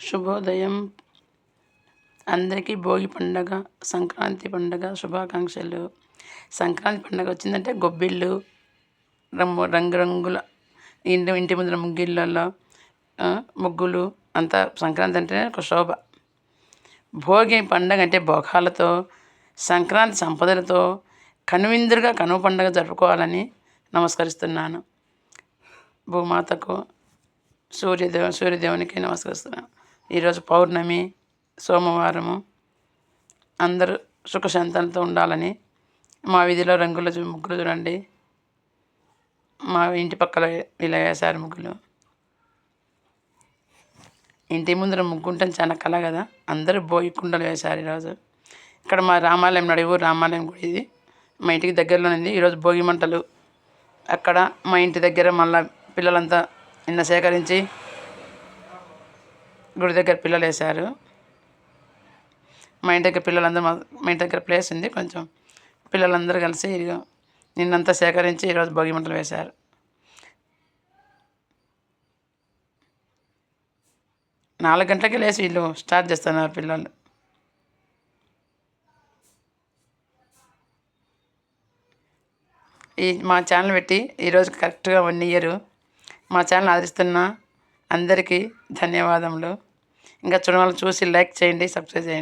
శుభోదయం. అందరికీ భోగి పండగ సంక్రాంతి పండగ శుభాకాంక్షలు. సంక్రాంతి పండగ వచ్చిందంటే గొబ్బిళ్ళు రంగు రంగురంగుల ఇంటి ఇంటి ముందర ముగ్గిళ్ళల్లో ముగ్గులు అంతా సంక్రాంతి అంటేనే ఒక శోభ. భోగి పండగ అంటే భోగాలతో సంక్రాంతి సంపదలతో కనువిందురుగా కనుమ పండగ జరుపుకోవాలని నమస్కరిస్తున్నాను. భూమాతకు సూర్యదేవ సూర్యదేవునికి నమస్కరిస్తున్నాను. ఈరోజు పౌర్ణమి సోమవారము. అందరూ సుఖశాంతాలతో ఉండాలని మా వీధిలో రంగుల ముగ్గులు చూడండి. మా ఇంటి పక్కల ఇలా వేశారు ముగ్గులు. ఇంటి ముందర ముగ్గుంటే చాలా కళ కదా. అందరూ భోగి కుండలు వేశారు ఈరోజు. ఇక్కడ మా రామాలయం నడివు రామాలయం గుడి ఇది. మా ఇంటికి దగ్గరలో ఉంది. ఈరోజు భోగి మంటలు అక్కడ మా ఇంటి దగ్గర మళ్ళా పిల్లలంతా నిన్న సేకరించి గుడి దగ్గర పిల్లలు వేశారు మా ఇంటి దగ్గర పిల్లలందరూ మా ఇంటి దగ్గర ప్లేస్ ఉంది. కొంచెం పిల్లలందరూ కలిసి నిన్నంతా సేకరించి ఈరోజు భోగి మంటలు వేశారు. నాలుగు గంటలకి లేచి వీళ్ళు స్టార్ట్ చేస్తున్నారు పిల్లలు. ఈ మా ఛానల్ పెట్టి ఈరోజు కరెక్ట్గా వన్ ఇయర్. మా ఛానల్ ఆదరిస్తున్న అందరికీ ధన్యవాదములు. ఇంకా చూడవాళ్ళు చూసి లైక్ చేయండి సబ్స్క్రైబ్ చేయండి.